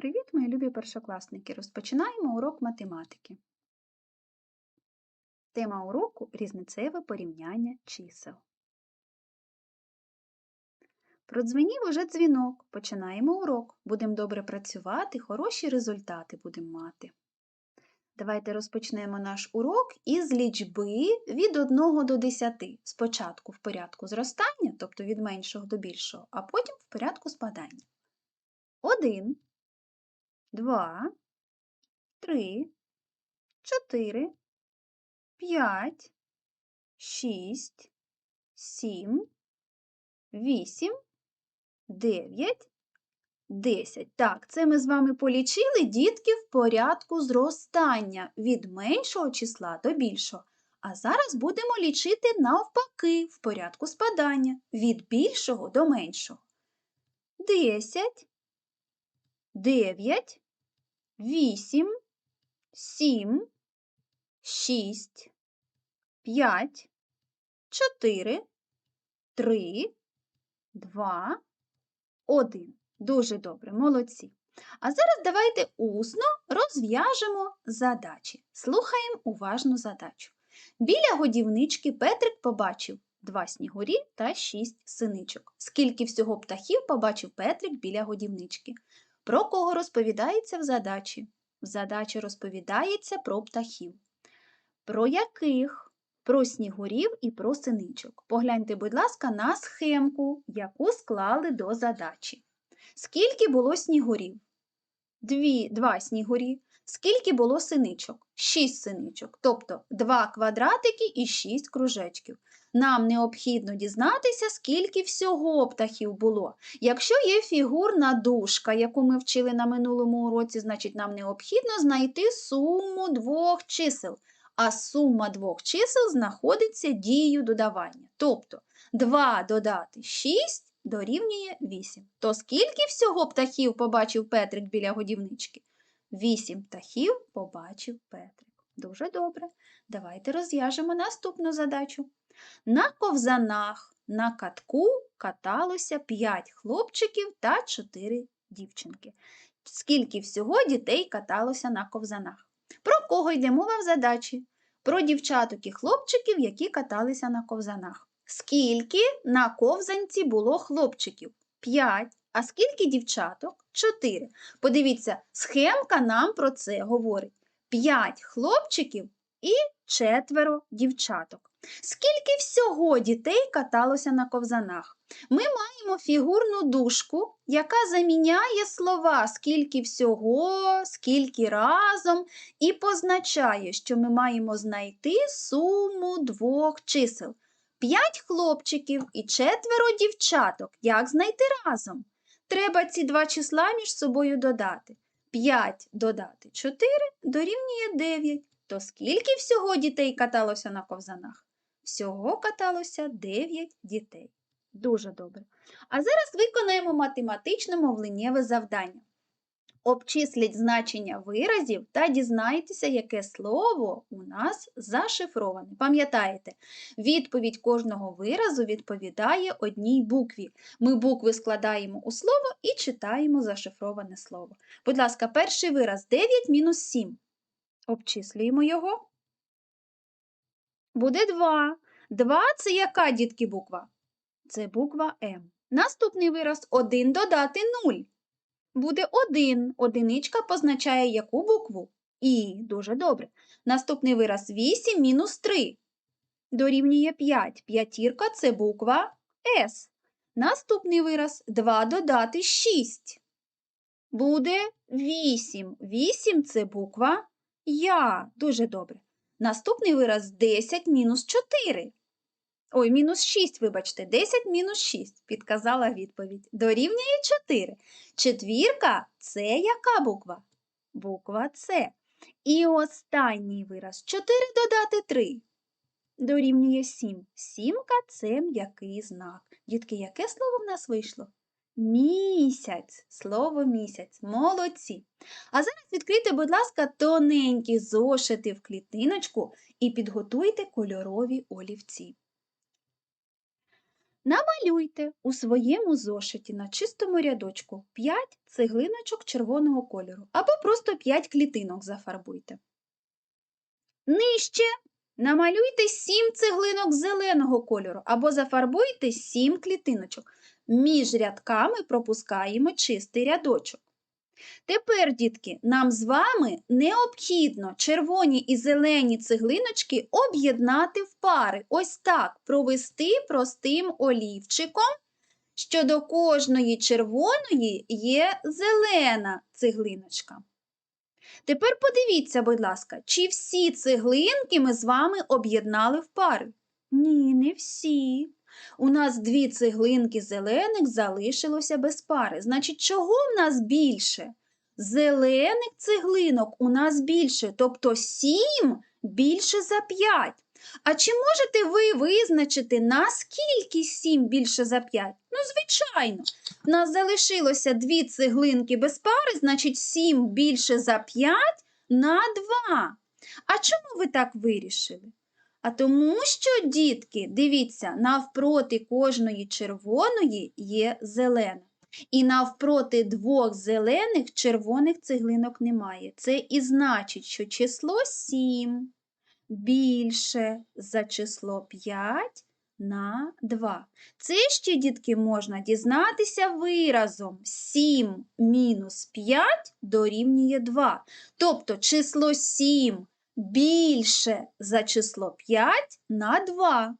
Привіт, мої любі першокласники! Розпочинаємо урок математики. Тема уроку різницеве порівняння чисел. Продзвенів уже дзвінок. Починаємо урок. Будемо добре працювати, хороші результати будемо мати. Давайте розпочнемо наш урок із лічби від 1 до 10. Спочатку в порядку зростання, тобто від меншого до більшого, а потім в порядку спадання. 1 два, три, чотири, п'ять, шість, сім, вісім, дев'ять, десять. Так, це ми з вами полічили дітки в порядку зростання від меншого числа до більшого. А зараз будемо лічити навпаки в порядку спадання від більшого до меншого. Десять, дев'ять, вісім, сім, шість, п'ять, чотири, три, два, один. Дуже добре, молодці. А зараз давайте усно розв'яжемо задачі. Слухаємо уважну задачу. Біля годівнички Петрик побачив два снігурі та шість синичок. Скільки всього птахів побачив Петрик біля годівнички? Про кого розповідається в задачі? В задачі розповідається про птахів. Про яких? Про снігурів і про синичок. Погляньте, будь ласка, на схемку, яку склали до задачі. Скільки було снігурів? Дві, Два снігурі. Скільки було синичок? Шість синичок. Тобто два квадратики і шість кружечків. Нам необхідно дізнатися, скільки всього птахів було. Якщо є фігурна дужка, яку ми вчили на минулому уроці, значить нам необхідно знайти суму двох чисел. А сума двох чисел знаходиться дією додавання. Тобто 2 додати 6 дорівнює 8. То скільки всього птахів побачив Петрик біля годівнички? 8 птахів побачив Петрик. Дуже добре. Давайте розв'яжемо наступну задачу. На ковзанах на катку каталося 5 хлопчиків та 4 дівчинки. Скільки всього дітей каталося на ковзанах? Про кого йде мова в задачі? Про дівчаток і хлопчиків, які каталися на ковзанах. Скільки на ковзанці було хлопчиків? 5. А скільки дівчаток? 4. Подивіться, схемка нам про це говорить. 5 хлопчиків і четверо дівчаток. Скільки всього дітей каталося на ковзанах? Ми маємо фігурну дужку, яка заміняє слова скільки всього, скільки разом, і позначає, що ми маємо знайти суму двох чисел. П'ять хлопчиків і четверо дівчаток. Як знайти разом? Треба ці два числа між собою додати. 5 додати 4 дорівнює 9. То скільки всього дітей каталося на ковзанах? Всього каталося 9 дітей. Дуже добре. А зараз виконаємо математичне мовленнєве завдання. Обчисліть значення виразів та дізнайтеся, яке слово у нас зашифроване. Пам'ятаєте, відповідь кожного виразу відповідає одній букві. Ми букви складаємо у слово і читаємо зашифроване слово. Будь ласка, перший вираз 9 мінус 7. Обчислюємо його. Буде 2. 2 це яка, дітки, буква? Це буква М. Наступний вираз 1 додати 0. Буде 1. Одиничка позначає яку букву? І. Дуже добре. Наступний вираз 8 мінус 3. Дорівнює 5. П'ятірка це буква С. Наступний вираз 2 додати 6. Буде 8. 8 це буква Я. Дуже добре. Наступний вираз 10 мінус 4. Ой, мінус 6, вибачте, 10 мінус 6, підказала відповідь. Дорівнює 4. Четвірка це яка буква? Буква С. І останній вираз 4 додати 3. Дорівнює 7. Сімка це м'який знак. Дітки, яке слово в нас вийшло? Місяць, слово місяць. Молодці. А зараз відкрийте, будь ласка, тоненькі зошити в клітиночку і підготуйте кольорові олівці. Намалюйте у своєму зошиті на чистому рядочку 5 цеглиночок червоного кольору або просто 5 клітинок зафарбуйте. Нижче намалюйте 7 цеглинок зеленого кольору або зафарбуйте 7 клітиночок. Між рядками пропускаємо чистий рядочок. Тепер, дітки, нам з вами необхідно червоні і зелені цеглиночки об'єднати в пари. Ось так провести простим олівчиком, що до кожної червоної є зелена цеглиночка. Тепер подивіться, будь ласка, чи всі цеглинки ми з вами об'єднали в пари? Ні, не всі. У нас дві цеглинки зелених залишилося без пари. Значить, чого в нас більше? Зелених цеглинок у нас більше, тобто 7 більше за 5. А чи можете ви визначити, наскільки 7 більше за 5? Ну, звичайно, в нас залишилося дві цеглинки без пари, значить 7 більше за 5 на 2. А чому ви так вирішили? А тому що, дітки, дивіться, навпроти кожної червоної є зелена. І навпроти двох зелених червоних цеглинок немає. Це і значить, що число 7 більше за число 5 на 2. Це ще, дітки, можна дізнатися виразом 7 мінус 5 дорівнює 2. Тобто число 7 більше за число 5 на 2.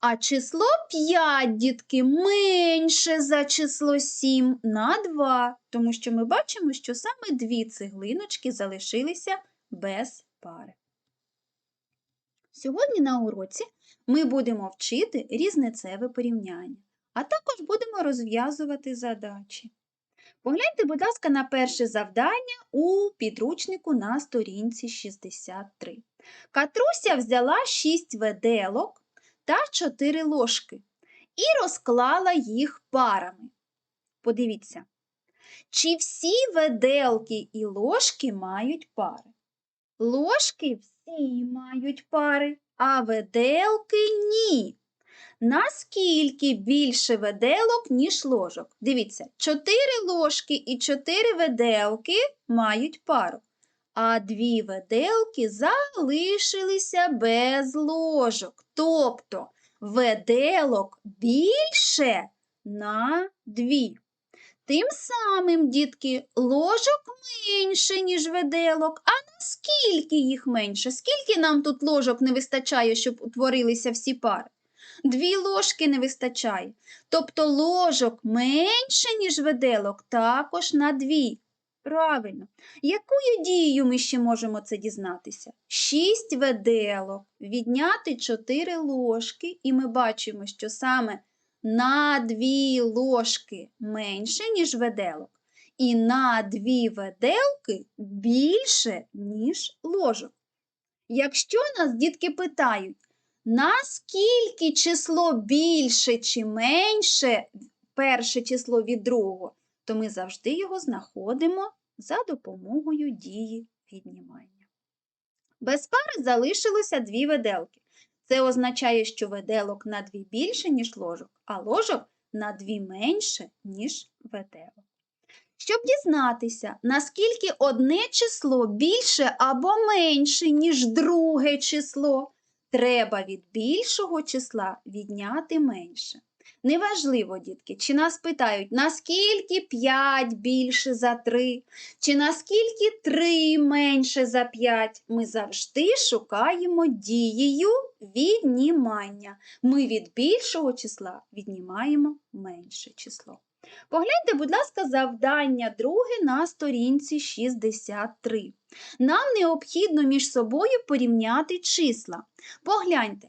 А число 5, дітки, менше за число 7 на 2, тому що ми бачимо, що саме дві цеглиночки залишилися без пари. Сьогодні на уроці ми будемо вчити різницеве порівняння, а також будемо розв'язувати задачі. Погляньте, будь ласка, на перше завдання у підручнику на сторінці 63. Катруся взяла 6 веделок та 4 ложки і розклала їх парами. Подивіться, чи всі веделки і ложки мають пари? Ложки всі мають пари, а веделки ні. Наскільки більше веделок, ніж ложок? Дивіться, 4 ложки і 4 веделки мають пару, а дві веделки залишилися без ложок. Тобто веделок більше на дві. Тим самим, дітки, ложок менше, ніж веделок. А наскільки їх менше? Скільки нам тут ложок не вистачає, щоб утворилися всі пари? Дві ложки не вистачає. Тобто ложок менше, ніж веделок, також на дві. Правильно. Якою дією ми ще можемо це дізнатися? Шість веделок, відняти чотири ложки, і ми бачимо, що саме на дві ложки менше, ніж веделок, і на дві веделки більше, ніж ложок. Якщо нас дітки питають, наскільки число більше чи менше перше число від другого, то ми завжди його знаходимо за допомогою дії віднімання. Без пари залишилося дві веделки. Це означає, що веделок на дві більше, ніж ложок, а ложок на дві менше, ніж веделок. Щоб дізнатися, наскільки одне число більше або менше, ніж друге число, треба від більшого числа відняти менше. Неважливо, дітки, чи нас питають, наскільки 5 більше за 3, чи наскільки 3 менше за 5, ми завжди шукаємо дією віднімання. Ми від більшого числа віднімаємо менше число. Погляньте, будь ласка, завдання друге на сторінці 63. Нам необхідно між собою порівняти числа. Погляньте.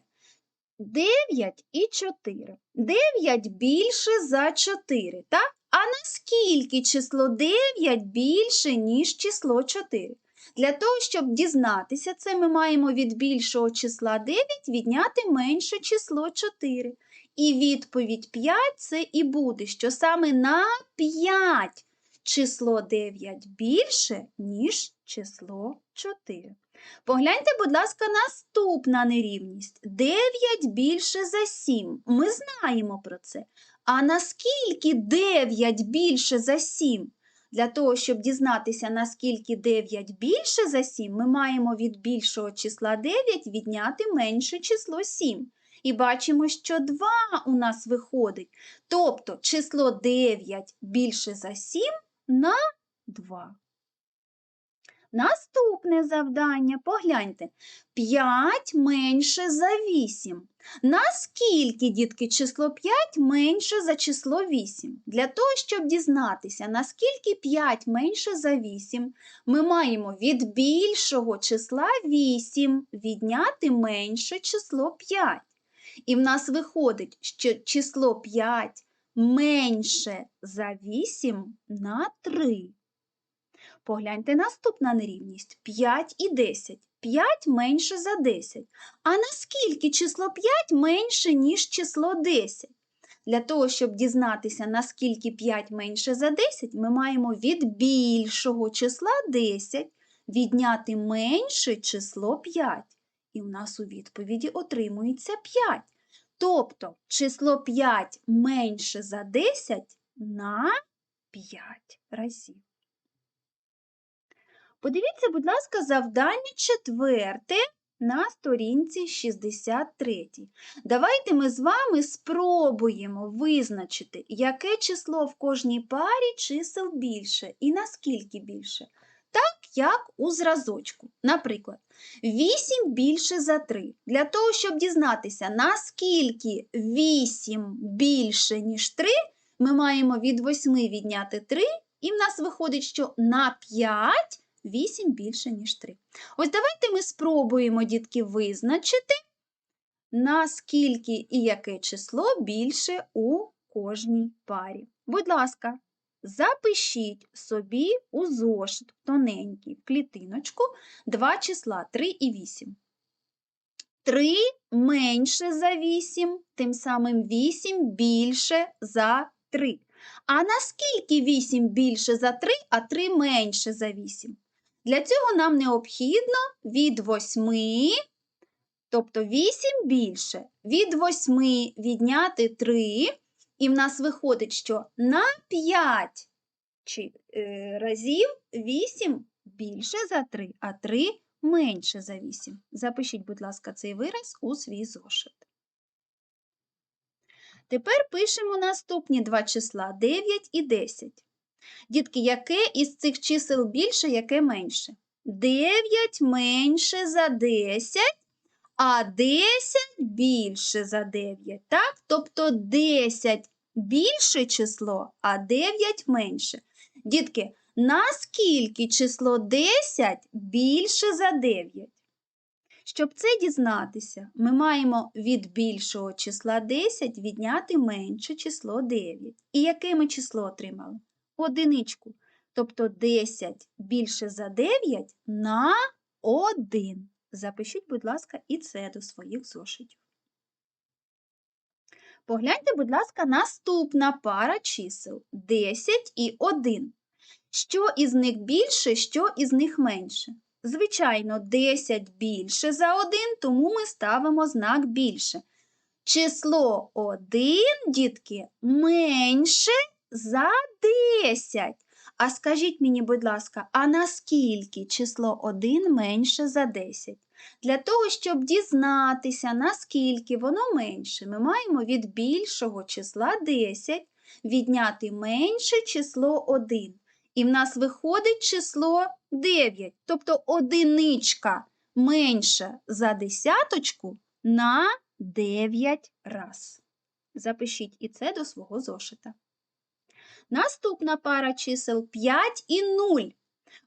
9 і 4. 9 більше за 4, так? А наскільки число 9 більше, ніж число 4? Для того, щоб дізнатися це, ми маємо від більшого числа 9 відняти менше число 4. І відповідь 5 це і буде, що саме на 5 число 9 більше, ніж число 4. Погляньте, будь ласка, наступна нерівність. 9 більше за 7. Ми знаємо про це. А наскільки 9 більше за 7? Для того, щоб дізнатися, наскільки 9 більше за 7, ми маємо від більшого числа 9 відняти менше число 7. І бачимо, що 2 у нас виходить. Тобто число 9 більше за 7 на 2. Наступне завдання, погляньте, 5 менше за 8. Наскільки, дітки, число 5 менше за число 8? Для того, щоб дізнатися, наскільки 5 менше за 8, ми маємо від більшого числа 8 відняти менше число 5. І в нас виходить, що число 5 менше за 8 на 3. Погляньте наступна нерівність 5 і 10. 5 менше за 10. А наскільки число 5 менше, ніж число 10? Для того, щоб дізнатися, наскільки 5 менше за 10, ми маємо від більшого числа 10 відняти менше число 5. І в нас у відповіді отримується 5. Тобто число 5 менше за 10 на 5 разів. Подивіться, будь ласка, завдання четверте на сторінці 63. Давайте ми з вами спробуємо визначити, яке число в кожній парі чисел більше і наскільки більше. Як у зразочку. Наприклад, 8 більше за 3. Для того, щоб дізнатися, наскільки 8 більше, ніж 3, ми маємо від 8 відняти 3, і в нас виходить, що на 5 8 більше, ніж 3. Ось давайте ми спробуємо, дітки, визначити, наскільки і яке число більше у кожній парі. Будь ласка, запишіть собі у зошит тоненький в клітиночку два числа 3 і 8. 3 менше за 8, тим самим 8 більше за 3. А наскільки 8 більше за 3, а 3 менше за 8? Для цього нам необхідно від 8, тобто 8 більше, від 8 відняти 3, і в нас виходить, що на 5 чи, е, разів 8 більше за 3, а 3 менше за 8. Запишіть, будь ласка, цей вираз у свій зошит. Тепер пишемо наступні два числа 9 і 10. Дітки, яке із цих чисел більше, яке менше? 9 менше за 10, а 10 більше за 9. Так? Тобто 10 більше число, а 9 менше. Дітки, наскільки число 10 більше за 9? Щоб це дізнатися, ми маємо від більшого числа 10 відняти менше число 9. І яке ми число отримали? Одиничку. Тобто 10 більше за 9 на 1. Запишіть, будь ласка, і це до своїх зошитів. Погляньте, будь ласка, наступна пара чисел 10 і 1. Що із них більше, що із них менше? Звичайно, 10 більше за 1, тому ми ставимо знак більше. Число 1, дітки, менше за 10. А скажіть мені, будь ласка, а наскільки число 1 менше за 10? Для того, щоб дізнатися, наскільки воно менше, ми маємо від більшого числа 10 відняти менше число 1. І в нас виходить число 9, тобто одиничка менша за десяточку на 9 раз. Запишіть і це до свого зошита. Наступна пара чисел 5 і 0.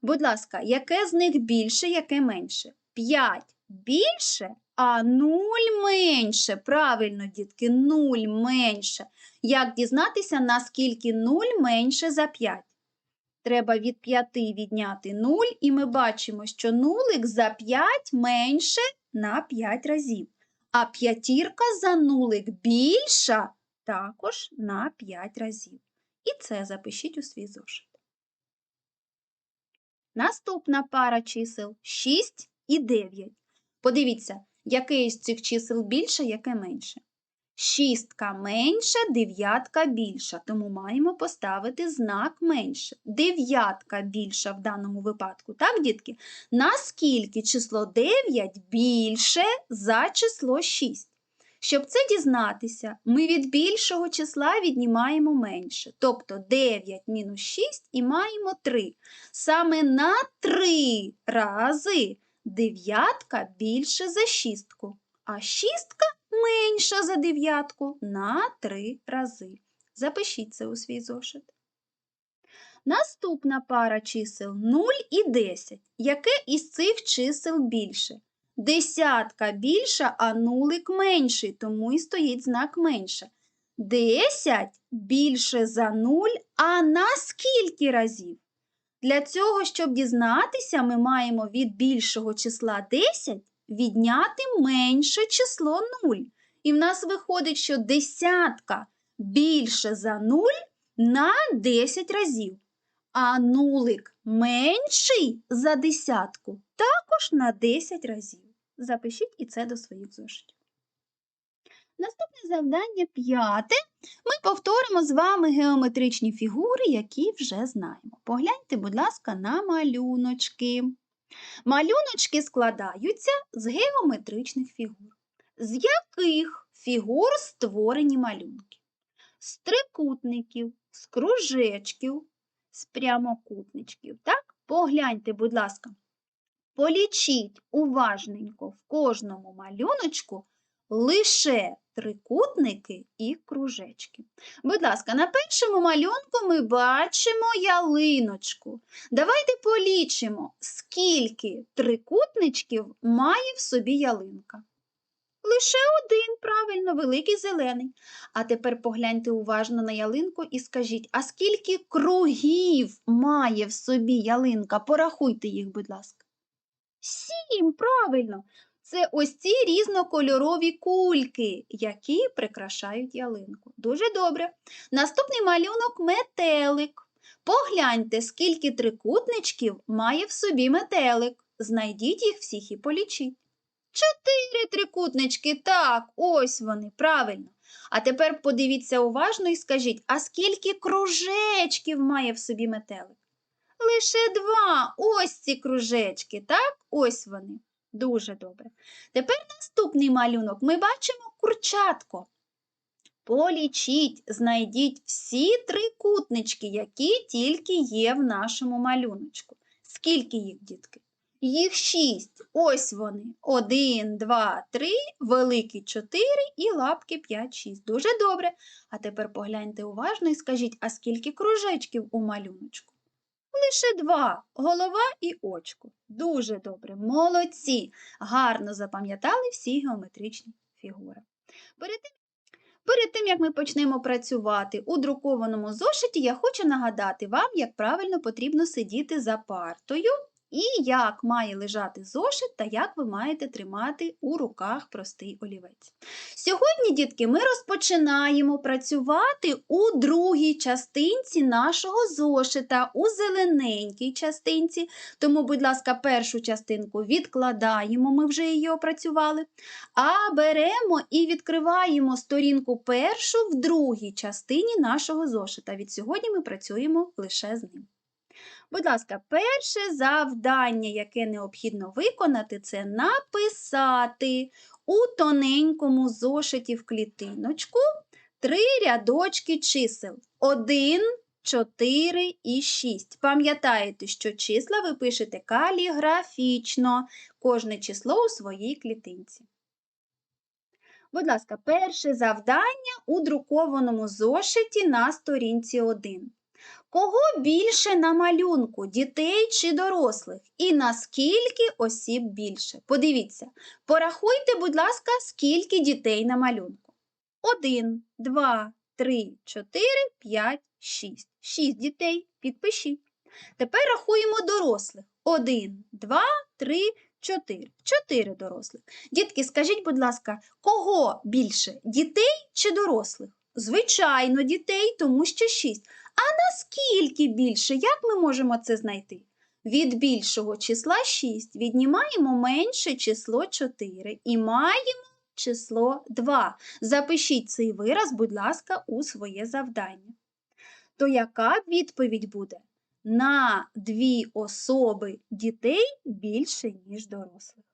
Будь ласка, яке з них більше, яке менше? 5 більше, а 0 менше. Правильно, дітки, 0 менше. Як дізнатися, наскільки 0 менше за 5? Треба від 5 відняти 0, і ми бачимо, що нулик за 5 менше на 5 разів. А п'ятірка за нулик більша також на 5 разів. І це запишіть у свій зошит. Наступна пара чисел 6 і 9. Подивіться, яке із цих чисел більше, яке менше. Шістка менша, дев'ятка більша, тому маємо поставити знак менше. Дев'ятка більша в даному випадку, так, дітки? Наскільки число 9 більше за число 6? Щоб це дізнатися, ми від більшого числа віднімаємо менше. Тобто 9 мінус 6 і маємо 3. Саме на 3 рази дев'ятка більше за шістку, а шістка менша за дев'ятку на 3 рази. Запишіть це у свій зошит. Наступна пара чисел 0 і 10. Яке із цих чисел більше? Десятка більша, а нулик менший, тому і стоїть знак менше. 10 більше за 0, а на скільки разів? Для цього, щоб дізнатися, ми маємо від більшого числа 10 відняти менше число 0. І в нас виходить, що десятка більше за 0 на 10 разів, а нулик менший за десятку також на 10 разів. Запишіть і це до своїх зошитів. Наступне завдання п'яте. Ми повторимо з вами геометричні фігури, які вже знаємо. Погляньте, будь ласка, на малюночки. Малюночки складаються з геометричних фігур. З яких фігур створені малюнки? З трикутників, з кружечків, з прямокутничків. Так? Погляньте, будь ласка, полічіть уважненько в кожному малюночку лише трикутники і кружечки. Будь ласка, на першому малюнку ми бачимо ялиночку. Давайте полічимо, скільки трикутничків має в собі ялинка. Лише один, правильно, великий зелений. А тепер погляньте уважно на ялинку і скажіть, а скільки кругів має в собі ялинка? Порахуйте їх, будь ласка. Сім, правильно. Це ось ці різнокольорові кульки, які прикрашають ялинку. Дуже добре. Наступний малюнок метелик. Погляньте, скільки трикутничків має в собі метелик. Знайдіть їх всіх і полічіть. Чотири трикутнички, так, ось вони, правильно. А тепер подивіться уважно і скажіть, а скільки кружечків має в собі метелик? Лише два. Ось ці кружечки, так? Ось вони. Дуже добре. Тепер наступний малюнок. Ми бачимо курчатко. Полічіть, знайдіть всі трикутнички, які тільки є в нашому малюночку. Скільки їх, дітки? Їх шість. Ось вони. Один, два, три, великі чотири і лапки п'ять, шість. Дуже добре. А тепер погляньте уважно і скажіть, а скільки кружечків у малюночку? Лише два голова і очко. Дуже добре, молодці. Гарно запам'ятали всі геометричні фігури. Перед тим, перед тим, як ми почнемо працювати у друкованому зошиті, я хочу нагадати вам, як правильно потрібно сидіти за партою і як має лежати зошит та як ви маєте тримати у руках простий олівець. Сьогодні, дітки, ми розпочинаємо працювати у другій частинці нашого зошита, у зелененькій частинці. Тому, будь ласка, першу частинку відкладаємо, ми вже її опрацювали. А беремо і відкриваємо сторінку першу в другій частині нашого зошита. Від сьогодні ми працюємо лише з ним. Будь ласка, перше завдання, яке необхідно виконати, це написати у тоненькому зошиті в клітиночку три рядочки чисел 1, 4 і 6. Пам'ятаєте, що числа ви пишете каліграфічно, кожне число у своїй клітинці. Будь ласка, перше завдання у друкованому зошиті на сторінці 1. Кого більше на малюнку, дітей чи дорослих? І наскільки осіб більше? Подивіться, порахуйте, будь ласка, скільки дітей на малюнку. Один, два, три, чотири, п'ять, шість. Шість дітей. Підпишіть. Тепер рахуємо дорослих. Один, два, три, чотири. Чотири дорослих. Дітки, скажіть, будь ласка, кого більше? Дітей чи дорослих? Звичайно, дітей, тому що шість. А наскільки більше? Як ми можемо це знайти? Від більшого числа 6 віднімаємо менше число 4 і маємо число 2. Запишіть цей вираз, будь ласка, у своє завдання. То яка відповідь буде? На дві особи дітей більше, ніж дорослих.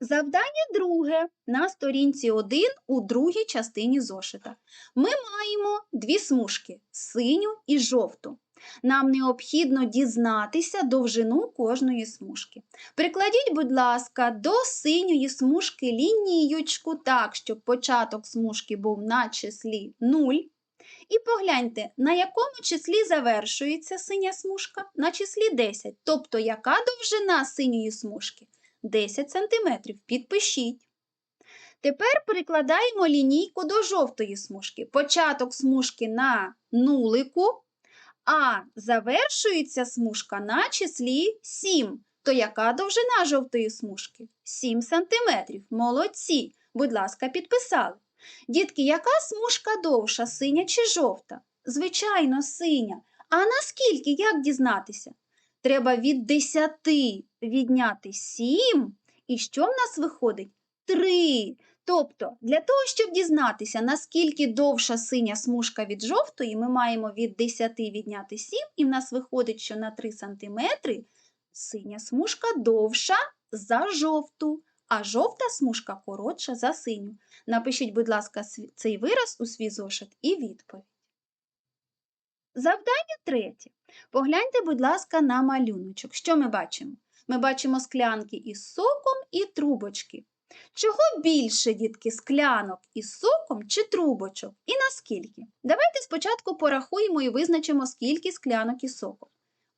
Завдання друге на сторінці 1 у другій частині зошита. Ми маємо дві смужки синю і жовту. Нам необхідно дізнатися довжину кожної смужки. Прикладіть, будь ласка, до синьої смужки лінієчку так, щоб початок смужки був на числі 0. І погляньте, на якому числі завершується синя смужка? На числі 10. Тобто, яка довжина синьої смужки? 10 см. Підпишіть. Тепер перекладаємо лінійку до жовтої смужки. Початок смужки на нулику, а завершується смужка на числі 7. То яка довжина жовтої смужки? 7 см. Молодці. Будь ласка, підписали. Дітки, яка смужка довша, синя чи жовта? Звичайно, синя. А наскільки, як дізнатися? Треба від 10 відняти 7, і що в нас виходить? 3. Тобто, для того, щоб дізнатися, наскільки довша синя смужка від жовтої, ми маємо від 10 відняти 7, і в нас виходить, що на 3 см синя смужка довша за жовту, а жовта смужка коротша за синю. Напишіть, будь ласка, цей вираз у свій зошит і відповідь. Завдання третє. Погляньте, будь ласка, на малюночок. Що ми бачимо? Ми бачимо склянки із соком і трубочки. Чого більше, дітки, склянок із соком чи трубочок? І наскільки? Давайте спочатку порахуємо і визначимо, скільки склянок із соком.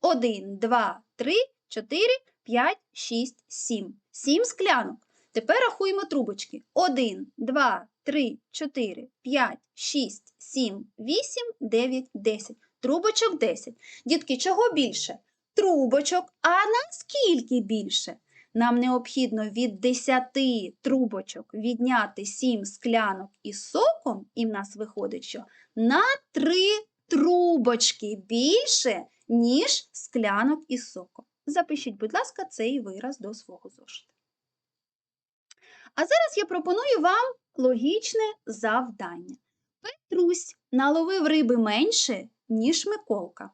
1, 2, 3, 4, 5, 6, 7. 7 склянок. Тепер рахуємо трубочки. 1, 2, 3, 4, 5, 6, 7, 8, 9, 10. Трубочок 10. Дітки, чого більше? Трубочок. А наскільки більше? Нам необхідно від 10 трубочок відняти 7 склянок із соком, і в нас виходить, що на 3 трубочки більше, ніж склянок із соком. Запишіть, будь ласка, цей вираз до свого зошита. А зараз я пропоную вам логічне завдання. Петрусь наловив риби менше, ніж Миколка.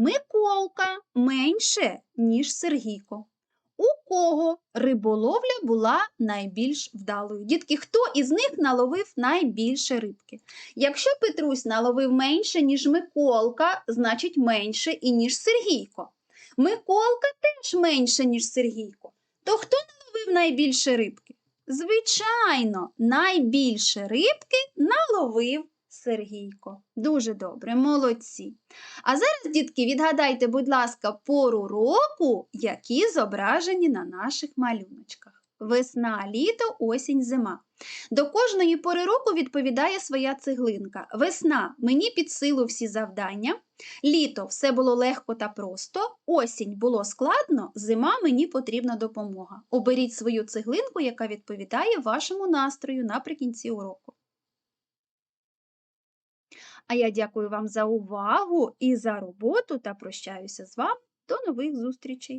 Миколка менше, ніж Сергійко. У кого риболовля була найбільш вдалою? Дітки, хто із них наловив найбільше рибки? Якщо Петрусь наловив менше, ніж Миколка, значить менше і ніж Сергійко. Миколка теж менше, ніж Сергійко. То хто наловив найбільше рибки? Звичайно, найбільше рибки наловив Сергійко. Дуже добре, молодці. А зараз, дітки, відгадайте, будь ласка, пору року, які зображені на наших малюночках. Весна, літо, осінь, зима. До кожної пори року відповідає своя цеглинка. Весна мені під силу всі завдання. Літо все було легко та просто, осінь було складно, зима мені потрібна допомога. Оберіть свою цеглинку, яка відповідає вашому настрою наприкінці уроку. А я дякую вам за увагу і за роботу та прощаюся з вами. До нових зустрічей!